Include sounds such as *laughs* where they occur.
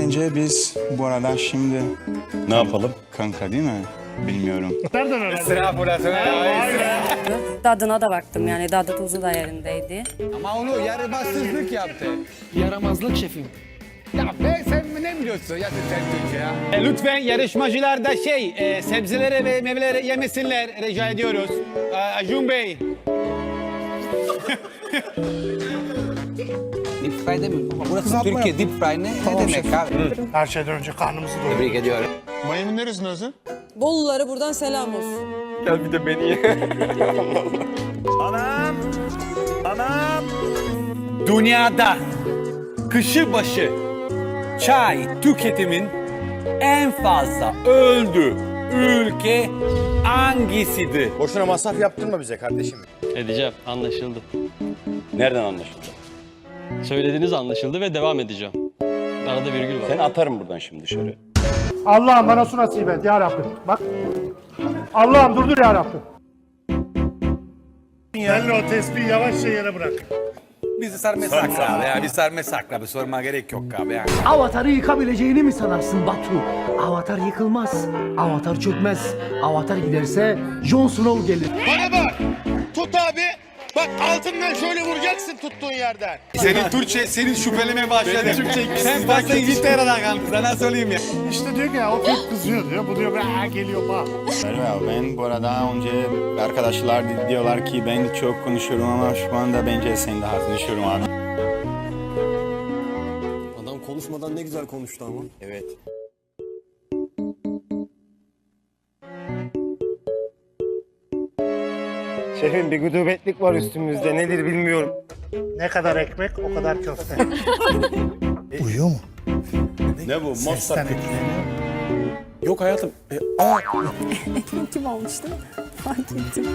Bence biz bu arada şimdi Ne yapalım? kanka değil mi? Bilmiyorum. Tadına da baktım yani tadı tuzu da yerindeydi. Ama onu yaramazsızlık yaptı. Yaramazlık şefim. Ya be sen ne biliyorsun ya sen Türkçe ya? E, Lütfen yarışmacılar da şey, e, sebzelere ve meyveleri yemesinler rica ediyoruz. E, Acun Bey. *laughs* Deep fry demiyorum ama burası Türkiye deep fry ne, ne demek abi? Her şeyden önce karnımızı doyurun. Tebrik ediyorum. Maymun neresin özü? Bolulara buradan selam olsun. *laughs* Dünyada kışı başı çay tüketimin en fazla öldü ülke hangisidir? Boşuna masraf yaptırma bize kardeşim. Edeceğim. Anlaşıldı. Nereden anlaşıldı? Söylediğiniz anlaşıldı ve devam edeceğim. Arada virgül var. Seni atarım buradan şimdi dışarı. Allah'ım bana su nasip et ya Rabbim. Bak. Allah'ım durdur ya Rabbim. Yerli o tespihi yavaşça yere bırak. Bizi sarmasak abi ya. Bir sarmasak abi. Sorma gerek yok abi ya. Avatar'ı yıkabileceğini mi sanarsın Batu? Avatar yıkılmaz. Avatar çökmez. Avatar giderse Jon Snow gelir. Bana bak. Tut abi. Bak altından şöyle vuracaksın tuttuğun yerden. Senin Türkçe senin şüphelemeye başladı. Sen fazla İngiltere'den kaldın sana söyleyeyim ya. İşte diyor ki ya o Türk kızıyor diyor. Bu diyor "Aa, geliyor bak. Merhaba ben bu arada önce arkadaşlar diyorlar ki ben çok konuşuyorum ama şu anda bence sen daha konuşuyorum abi. Adam konuşmadan ne güzel konuştu ama. Evet. Şefim bir gudubetlik var üstümüzde. Nedir bilmiyorum. Ne kadar ekmek o kadar köfte. *laughs* Uyuyor mu? Ne bu? Mozart. Etkileniyor. Yok hayatım. E, *laughs* Kim olmuştu? Fark ettim.